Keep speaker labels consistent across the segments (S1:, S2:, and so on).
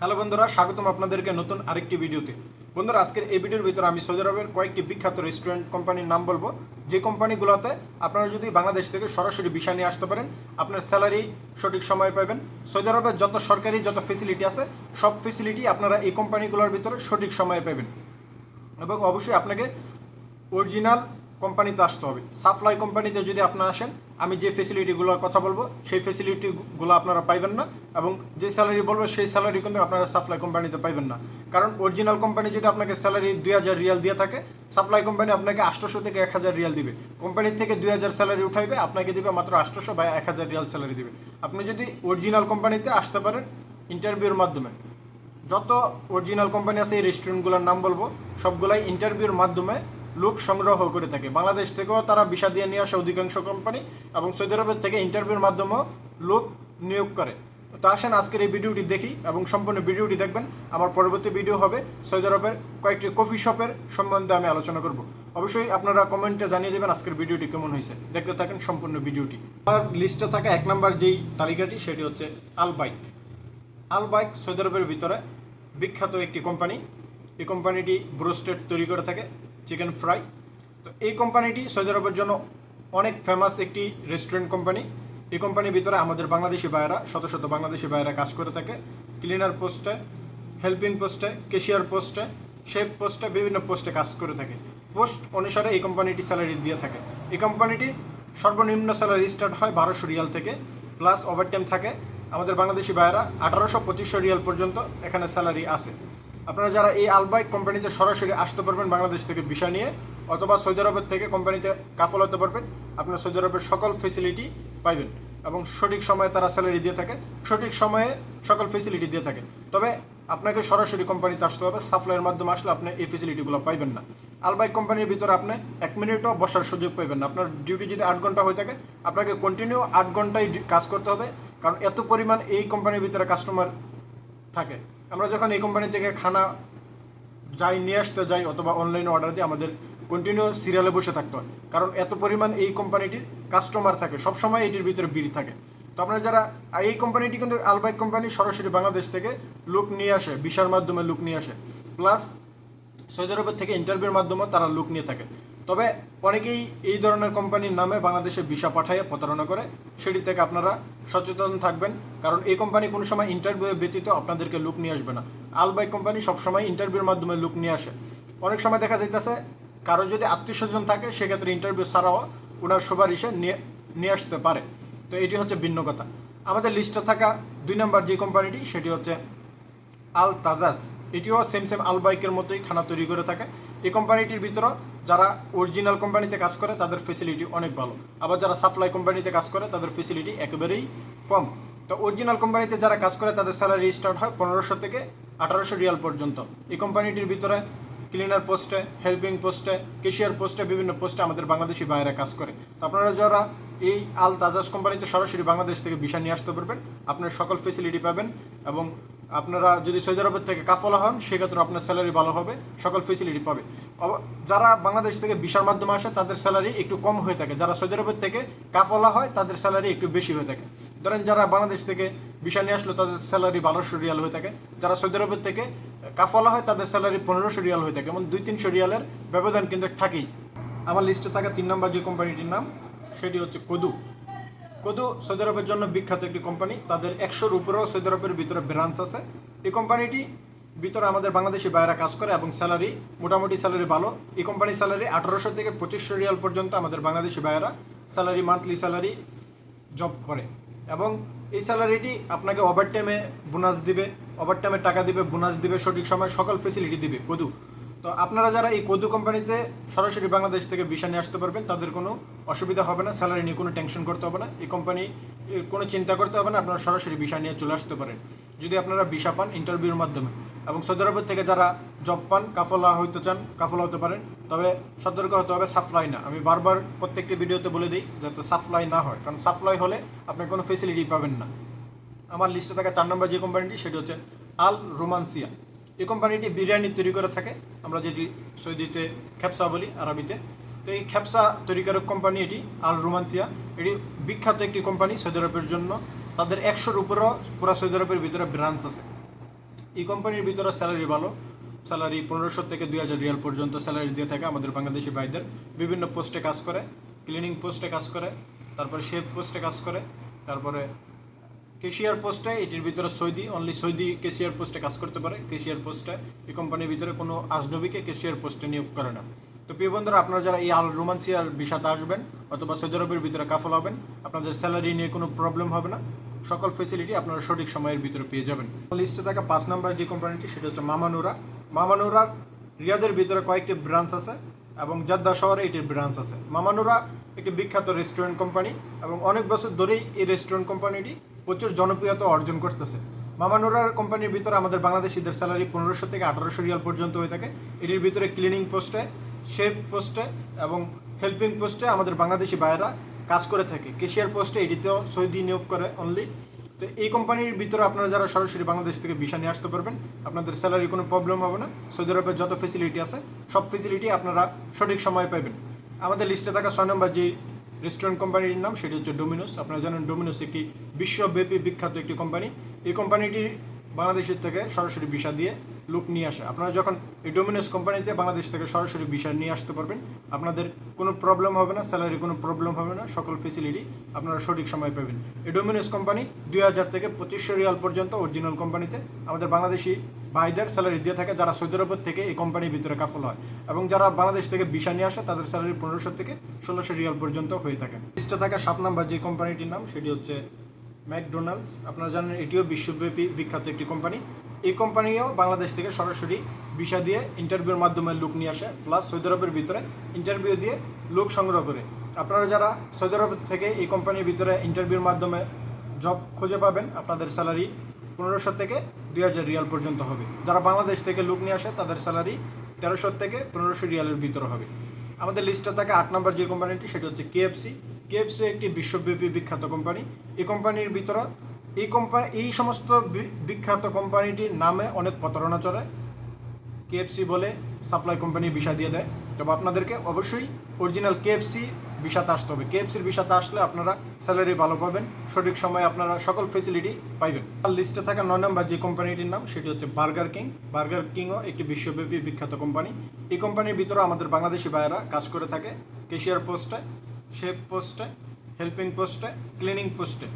S1: Hello বন্ধুরা, স্বাগতম আপনাদেরকে নতুন আরেকটি ভিডিওতে। বন্ধুরা, আজকের এই ভিডিওর ভিতরে আমি সৌদি আরবের কয়েকটি বিখ্যাত রেস্টুরেন্ট কোম্পানির নাম বলব। যে কোম্পানিগুলোতে আপনারা যদি বাংলাদেশ থেকে সরাসরি ভিসা নিয়ে আসতে পারেন, আপনার স্যালারি সঠিক সময়ে পাবেন। সৌদি আরবের যত সরকারি যত ফেসিলিটি আছে, সব ফেসিলিটি আপনারা এই কোম্পানিগুলোর ভিতরে সঠিক সময়ে পাবেন। এবং অবশ্যই আপনাকে অরিজিনাল কোম্পানিতে আসতে হবে। সাপ্লাই কোম্পানিতে যদি আপনারা আসেন, আমি যে ফেসিলিটিগুলোর কথা বলব, সেই ফেসিলিটিগুলো আপনারা পাইবেন না এবং যে স্যালারি বলব, সেই স্যালারি কিন্তু আপনারা সাপ্লাই কোম্পানিতে পাইবেন না। কারণ অরিজিনাল কোম্পানি যদি আপনাকে স্যালারি দুই হাজার রিয়াল দিয়ে থাকে সাপ্লাই কোম্পানি আপনাকে আটশোশো থেকে এক হাজার রিয়াল দিবে। কোম্পানির থেকে দুই হাজার স্যালারি উঠাইবে, আপনাকে দিবে মাত্র আটশোশো বা এক হাজার রিয়াল স্যালারি দিবে। আপনি যদি অরিজিনাল কোম্পানিতে আসতে পারেন ইন্টারভিউর মাধ্যমে। যত অরিজিনাল কোম্পানি আছে, এই রেস্টুরেন্টগুলোর নাম বলব, সবগুলাই ইন্টারভিউর মাধ্যমে লোক সংগ্রহ করে থাকে। বাংলাদেশ থেকেও তারা ভিসা দিয়ে নিয়ে আসে অধিকাংশ কোম্পানি এবং সৌদি আরবের থেকে ইন্টারভিউর মাধ্যমেও লোক নিয়োগ করে। তো আসেন, আজকের এই ভিডিওটি দেখি এবং সম্পূর্ণ ভিডিওটি দেখবেন। আমার পরবর্তী ভিডিও হবে সৌদি আরবের কয়েকটি কফি শপের সম্বন্ধে আমি আলোচনা করব। অবশ্যই আপনারা কমেন্টে জানিয়ে দেবেন আজকের ভিডিওটি কেমন হয়েছে। দেখতে থাকেন সম্পূর্ণ ভিডিওটি। আমার লিস্টে থাকা এক নাম্বার যেই তালিকাটি, সেটি হচ্ছে আলবাইক আলবাইক সৌদি আরবের ভিতরে বিখ্যাত একটি কোম্পানি। এই কোম্পানিটি ব্রোস্টেড তৈরি করে থাকে। Chicken fry. তো এই কোম্পানিটি সৌদি আরবের জন্য অনেক ফেমাস একটি রেস্টুরেন্ট কোম্পানি এই কোম্পানির ভিতরে আমাদের বাংলাদেশি ভাইয়েরা, শত শত বাংলাদেশি ভাইয়েরা কাজ করে থাকে। ক্লিনার পোস্টে হেল্পিং পোস্টে কেশিয়ার পোস্টে শেফ পোস্টে বিভিন্ন পোস্টে কাজ করে থাকে। পোস্ট অনুসারে এই কোম্পানিটি স্যালারি দিয়ে থাকে। এই কোম্পানিটি সর্বনিম্ন স্যালারি স্টার্ট হয় বারোশো রিয়াল থেকে প্লাস ওভারটাইম থাকে। আমাদের বাংলাদেশি ভাইয়েরা আঠারোশো পঁচিশশো রিয়াল পর্যন্ত এখানে স্যালারি আছে আপনারা যারা এই আলবাইক কোম্পানিতে সরাসরি আসতে পারবেন বাংলাদেশ থেকে বিষয় নিয়ে, অথবা সৌদি আরবের থেকে কোম্পানিতে কাফল হতে পারবেন, আপনারা সৌদি আরবের সকল ফেসিলিটি পাইবেন এবং সঠিক সময়ে তারা স্যালারি দিয়ে থাকে সঠিক সময়ে সকল ফেসিলিটি দিয়ে থাকে তবে আপনাকে সরাসরি কোম্পানিতে আসতে হবে সাপ্লাইয়ের মাধ্যমে আসলে আপনি এই ফেসিলিটিগুলো পাইবেন না। আলবাইক কোম্পানির ভিতরে আপনি এক মিনিটও বসার সুযোগ পাইবেন না। আপনার ডিউটি যদি আট ঘণ্টা হয়ে থাকে, আপনাকে কন্টিনিউ আট ঘন্টায় কাজ করতে হবে, কারণ এত পরিমাণ এই কোম্পানির ভিতরে কাস্টমার থাকে। আমরা যখন এই কোম্পানি থেকে খানা যাই, নিয়ে আসতে যাই অথবা অনলাইনে অর্ডার দিই আমাদের কন্টিনিউ সিরিয়ালে বসে থাকতে হয়। কারণ এত পরিমাণ এই কোম্পানিটির কাস্টমার থাকে, সবসময় এটির ভিতরে ভিড় থাকে। তো আপনারা যারা এই কোম্পানিটি কিন্তু আলবাইক কোম্পানি সরাসরি বাংলাদেশ থেকে লোক নিয়ে আসে বিশার মাধ্যমে লোক নিয়ে আসে। প্লাস সৌদি আরবের থেকে ইন্টারভিউর মাধ্যমে তারা লোক নিয়ে থাকে। তবে অনেকেই এই ধরনের কোম্পানির নামে বাংলাদেশে ভিসা পাঠাইয়ে প্রতারণা করে। সেটি থেকে আপনারা সচেতন থাকবেন। কারণ এই কোম্পানি কোনো সময় ইন্টারভিউ ব্যতীত আপনাদেরকে লুক নিয়ে আসবে না। আলবাই কোম্পানি সবসময় ইন্টারভিউর মাধ্যমে লুক নিয়ে আসে। অনেক সময় দেখা যাইতেছে, কারও যদি আত্মীয় স্বজন থাকে, সেক্ষেত্রে ইন্টারভিউ ছাড়াও ওনার সুপারিশে নিয়ে নিয়ে আসতে পারে। তো এটি হচ্ছে ভিন্ন কথা। আমাদের লিস্টে থাকা দুই নম্বর যে কোম্পানিটি, সেটি হচ্ছে আল তাজাজ এটিও সেম সেম আল বাইকের মতোই খানা তৈরি করে থাকে। এই কোম্পানিটির ভিতরে যারা অরিজিনাল কোম্পানিতে কাজ করে, তাদের ফেসিলিটি অনেক ভালো। আবার যারা সাপ্লাই কোম্পানিতে কাজ করে, তাদের ফেসিলিটি একেবারেই কম। তো অরিজিনাল কোম্পানিতে যারা কাজ করে, তাদের স্যালারি স্টার্ট হয় পনেরোশো থেকে আঠারোশো রিয়াল পর্যন্ত। এই কোম্পানিটির ভিতরে ক্লিনার পোস্টে হেল্পিং পোস্টে কেশিয়ার পোস্টে বিভিন্ন পোস্টে আমাদের বাংলাদেশি বাইরে কাজ করে। তো আপনারা যারা এই আল তাজাজ কোম্পানিতে সরাসরি বাংলাদেশ থেকে ভিসা নিয়ে আসতে পারবেন, আপনার সকল ফেসিলিটি পাবেন এবং আপনারা যদি সৌদি আরবের থেকে কাফলা হন, সেক্ষেত্রে আপনার স্যালারি ভালো হবে, সকল ফেসিলিটি পাবে। যারা বাংলাদেশ থেকে ভিসার মাধ্যমে আসে, তাদের স্যালারি একটু কম হয়ে থাকে। যারা সৌদি আরবের থেকে কাফলা হয়, তাদের স্যালারি একটু বেশি হয়ে থাকে। ধরেন যারা বাংলাদেশ থেকে ভিসা নিয়ে আসলো, তাদের স্যালারি বারোশো রিয়াল হয়ে থাকে। যারা সৌদি আরবের থেকে কাফলা হয়, তাদের স্যালারি পনেরোশো রিয়াল হয়ে থাকে। এবং দুই তিনশো রিয়ালের ব্যবধান কিন্তু থাকেই। আমার লিস্টে থাকা তিন নম্বর যে কোম্পানিটির নাম, সেটি হচ্ছে কদু। কদু সৌদি আরবের জন্য বিখ্যাত একটি কোম্পানি তাদের একশোর উপরেও সৌদি আরবের ভিতরে ব্রাঞ্চ আছে। এই কোম্পানিটি ভিতরে আমাদের বাংলাদেশি বাইরা কাজ করে এবং স্যালারি মোটামুটি স্যালারি ভালো। এই কোম্পানির স্যালারি আঠারোশো থেকে পঁচিশশো রিয়াল পর্যন্ত আমাদের বাংলাদেশি বাইরা স্যালারি, মান্থলি স্যালারি জব করে। এবং এই স্যালারিটি আপনাকে ওভার টাইমে বোনাস দিবে ওভার টাইমে টাকা দিবে বোনাস দিবে, সঠিক সময় সকল ফেসিলিটি দিবে, কদু। তো আপনারা যারা এই কদু কোম্পানিতে সরাসরি বাংলাদেশ থেকে ভিসা নিয়ে আসতে পারবেন, তাদের কোনো অসুবিধা হবে না, স্যালারি নিয়ে কোনো টেনশন করতে হবে না। এই কোম্পানি কোনো চিন্তা করতে হবে না, আপনারা সরাসরি ভিসা নিয়ে চলে আসতে পারেন। যদি আপনারা ভিসা পান ইন্টারভিউর মাধ্যমে। এবং সৌদি আরবের থেকে যারা জব পান, কাফলা হইতে চান, কাফলা হতে পারেন, তবে সতর্ক হতে হবে সাপ্লাই না। আমি বারবার প্রত্যেকটি ভিডিওতে বলে দিই যাতে সাপ্লাই না হয়, কারণ সাপ্লাই হলে আপনি কোনো ফেসিলিটি পাবেন না। আমার লিস্টে থাকা চার নম্বর যে কোম্পানিটি সেটি হচ্ছে আল রোমান্সিয়া এই কোম্পানিটি বিরিয়ানি তৈরি করে থাকে, আমরা যেটি সৌদিতে খ্যাপসা বলি, আরবিতে। তো এই খ্যাপসা তৈরিকারক কোম্পানি এটি আল রোমান্সিয়া এটি বিখ্যাত একটি কোম্পানি সৌদি আরবের জন্য। তাদের একশোর উপরেও পুরো সৌদি আরবের ভিতরে ব্রাঞ্চ আছে। এই কোম্পানির ভিতরে স্যালারি ভালো। স্যালারি পনেরোশো থেকে দুই হাজার রিয়াল পর্যন্ত স্যালারি দিয়ে থাকে আমাদের বাংলাদেশি ভাইদের। বিভিন্ন পোস্টে কাজ করে ক্লিনিং পোস্টে কাজ করে, তারপরে শেফ পোস্টে কাজ করে, তারপরে কেশিয়ার পোস্টে, এটির ভিতরে সৌদি অনলি সৌদি কেশিয়ার পোস্টে কাজ করতে পারে। কেশিয়ার পোস্টে, এই কোম্পানির ভিতরে কোনো আজনবীকে কেশিয়ার পোস্টে নিয়োগ করে না। তো প্রিয় বন্ধুরা, আপনারা যারা এই আল রোমান্সিয়ার বিষাতে আসবেন অথবা সৌদি আরবের ভিতরে কাফল হবেন, আপনাদের স্যালারি নিয়ে কোনো প্রবলেম হবে না। সকল ফেসিলিটি আপনারা সঠিক সময়ের ভিতরে পেয়ে যাবেন। লিস্টে থাকা পাঁচ নাম্বার যে কোম্পানিটি সেটা হচ্ছে মামানুরা মামানুরার রিয়াদের ভিতরে কয়েকটি ব্রাঞ্চ আছে এবং জাদ্দা শহরে এটির ব্রাঞ্চ আছে। মামানুরা একটি বিখ্যাত রেস্টুরেন্ট কোম্পানি এবং অনেক বছর ধরেই এই রেস্টুরেন্ট কোম্পানিটি প্রচুর জনপ্রিয়তা অর্জন করতেছে। মামানুরার কোম্পানির ভিতরে আমাদের বাংলাদেশিদের স্যালারি পনেরোশো থেকে আঠারোশো রিয়াল পর্যন্ত হয়ে থাকে। এটির ভিতরে ক্লিনিং পোস্টে শেফ পোস্টে এবং হেল্পিং পোস্টে আমাদের বাংলাদেশি ভাইয়েরা কাজ করে থাকে। কেশিয়ার পোস্টে এটিতেও সৌদি নিয়োগ করে অনলি তো এই কোম্পানির ভিতরে আপনারা যারা সরাসরি বাংলাদেশ থেকে ভিসা নিয়ে আসতে পারবেন, আপনাদের স্যালারি কোনো প্রবলেম হবে না। সৌদি আরবের যত ফেসিলিটি আছে, সব ফেসিলিটি আপনারা সঠিক সময় পাবেন আমাদের লিস্টে থাকা ছয় নম্বর যে রেস্টুরেন্ট কোম্পানির নাম, সেটি হচ্ছে ডোমিনোস আপনারা জানেন ডোমিনোস একটি বিশ্বব্যাপী বিখ্যাত একটি কোম্পানি এই কোম্পানিটি বাংলাদেশের থেকে সরাসরি ভিসা দিয়ে লোক নিয়ে আসে। আপনারা যখন এই ডোমিনোস কোম্পানিতে বাংলাদেশ থেকে সরাসরি ভিসা নিয়ে আসতে পারবেন, আপনাদের কোনো প্রবলেম হবে না স্যালারি কোনো প্রবলেম হবে না, সকল ফেসিলিটি আপনারা সঠিক সময় পাবেন। এই ডোমিনোস কোম্পানি দুই হাজার থেকে পঁচিশশো রিয়াল পর্যন্ত অরিজিনাল কোম্পানিতে আমাদের বাংলাদেশি ভাইদের স্যালারি দিয়ে থাকে, যারা সৌদি আরবের থেকে এই কোম্পানির ভিতরে কাফল হয়। এবং যারা বাংলাদেশ থেকে ভিসা নিয়ে আসে, তাদের স্যালারি পনেরোশো থেকে ষোলোশো রিয়াল পর্যন্ত হয়ে থাকে। লিস্টে থাকা সাত নাম্বার যে কোম্পানিটির নাম, সেটি হচ্ছে ম্যাকডোনাল্ডস। আপনারা জানেন, এটিও বিশ্বব্যাপী বিখ্যাত একটি কোম্পানি এই কোম্পানিও বাংলাদেশ থেকে সরাসরি ভিসা দিয়ে ইন্টারভিউর মাধ্যমে লোক নিয়ে আসে প্লাস সৌদি আরবের ভিতরে ইন্টারভিউ দিয়ে লোক সংগ্রহ করে। আপনারা যারা সৌদি আরব থেকে এই কোম্পানির ভিতরে ইন্টারভিউর মাধ্যমে জব খুঁজে পাবেন, আপনাদের স্যালারি পনেরোশো থেকে দুই হাজার রিয়াল পর্যন্ত হবে। যারা বাংলাদেশ থেকে লোক নিয়ে আসে, তাদের স্যালারি তেরোশো থেকে পনেরোশো রিয়ালের ভিতরে হবে। আমাদের লিস্টে থাকে আট নম্বর যে কোম্পানিটি, সেটি হচ্ছে কেএফসি কেএফসি একটি বিশ্বব্যাপী বিখ্যাত কোম্পানি। এই কোম্পানির ভিতরে এই কোম্পানি এই সমস্ত বিখ্যাত কোম্পানিটির নামে অনেক প্রতারণা চলে। কেএফসি বলে সাপ্লাই কোম্পানি ভিসা দিয়ে দেয়। তবে আপনাদেরকে অবশ্যই অরিজিনাল কেএফসি ভিসাতে আসতে হবে। কেএফসির ভিসাতে আসলে আপনারা স্যালারি ভালো পাবেন। সঠিক সময়ে আপনারা সকল ফেসিলিটি পাইবেন। আর লিস্টে থাকা নয় নম্বর যে কোম্পানিটির নাম, সেটি হচ্ছে বার্গার কিং বার্গার কিংও একটি বিশ্বব্যাপী বিখ্যাত কোম্পানি এই কোম্পানির ভিতরে আমাদের বাংলাদেশি ভাইয়েরা কাজ করে থাকে। কেশিয়ার পোস্টে শেফ পোস্টে হেল্পিং পোস্টে ক্লিনিং পোস্টে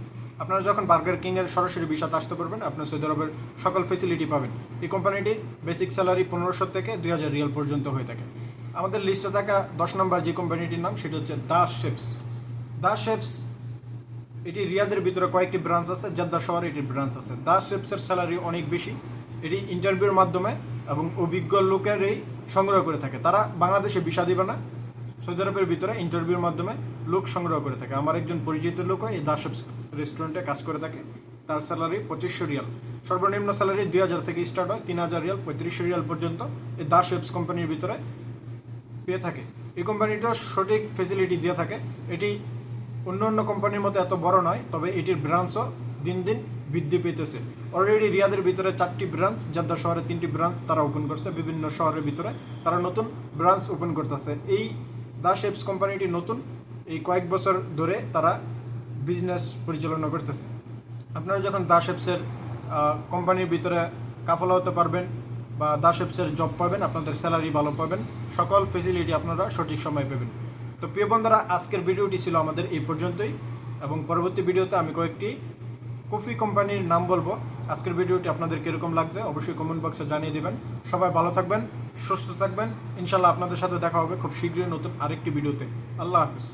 S1: আপনারা যখন বার্গার কিংয়ের সরাসরি ভিসাতে আসতে পারবেন, আপনার সৌদি আরবের সকল ফেসিলিটি পাবেন। এই কোম্পানিটির বেসিক স্যালারি পনেরোশো থেকে দুই হাজার রিয়াল পর্যন্ত হয়ে থাকে। আমাদের লিস্টে থাকা দশ নম্বর যে কোম্পানিটির নাম, সেটি হচ্ছে দা শেপস দা শেপস এটি রিয়াদের ভিতরে কয়েকটি ব্রাঞ্চ আছে জাদ্দা শহরে এটির ব্রাঞ্চ আছে। দা শেপসের স্যালারি অনেক বেশি। এটি ইন্টারভিউর মাধ্যমে এবং অভিজ্ঞ লোকেরই সংগ্রহ করে থাকে। তারা বাংলাদেশে ভিসা দিবে না। সৌদি আরবের ভিতরে ইন্টারভিউর মাধ্যমে লোক সংগ্রহ করে থাকে। আমার একজন পরিচিত লোকও এই দাসেব রেস্টুরেন্টে কাজ করে থাকে। তার স্যালারি পঁচিশশো রিয়াল। সর্বনিম্ন স্যালারি দুই হাজার থেকে স্টার্ট হয়, তিন হাজার রিয়াল, পঁয়ত্রিশশো রিয়াল পর্যন্ত এই দাস শেপস কোম্পানির ভিতরে পেয়ে থাকে। এই কোম্পানিটা সঠিক ফেসিলিটি দিয়ে থাকে। এটি অন্য অন্য কোম্পানির মতো এত বড় নয়, তবে এটির ব্রাঞ্চও দিন দিন বৃদ্ধি পেতেছে। অলরেডি রিয়াদের ভিতরে চারটি ব্রাঞ্চ জাদ্দা শহরে তিনটি ব্রাঞ্চ তারা ওপেন করছে। বিভিন্ন শহরের ভিতরে তারা নতুন ব্রাঞ্চ ওপেন করতেছে। এই দা শেপস কোম্পানিটি নতুন। এই কয়েক বছর ধরে তারা বিজনেস পরিচালনা করতেছে। আপনারা যখন দা শেপসের কোম্পানির ভিতরে কাফলা হতে পারবেন বা দা শেপসের জব পাবেন, আপনাদের স্যালারি ভালো পাবেন, সকল ফেসিলিটি আপনারা সঠিক সময় পাবেন। তো প্রিয় বন্ধুরা, আজকের ভিডিওটি ছিল আমাদের এই পর্যন্তই। এবং পরবর্তী ভিডিওতে আমি কয়েকটি কফি কোম্পানির নাম বলব। আজকের ভিডিওটি আপনাদের কীরকম লাগছে অবশ্যই কমেন্ট বক্সে জানিয়ে দেবেন। সবাই ভালো থাকবেন, সুস্থ থাকবেন। ইনশাল্লাহ আপনাদের সাথে দেখা হবে খুব শীঘ্রই নতুন আরেকটি ভিডিওতে। আল্লাহ হাফিজ।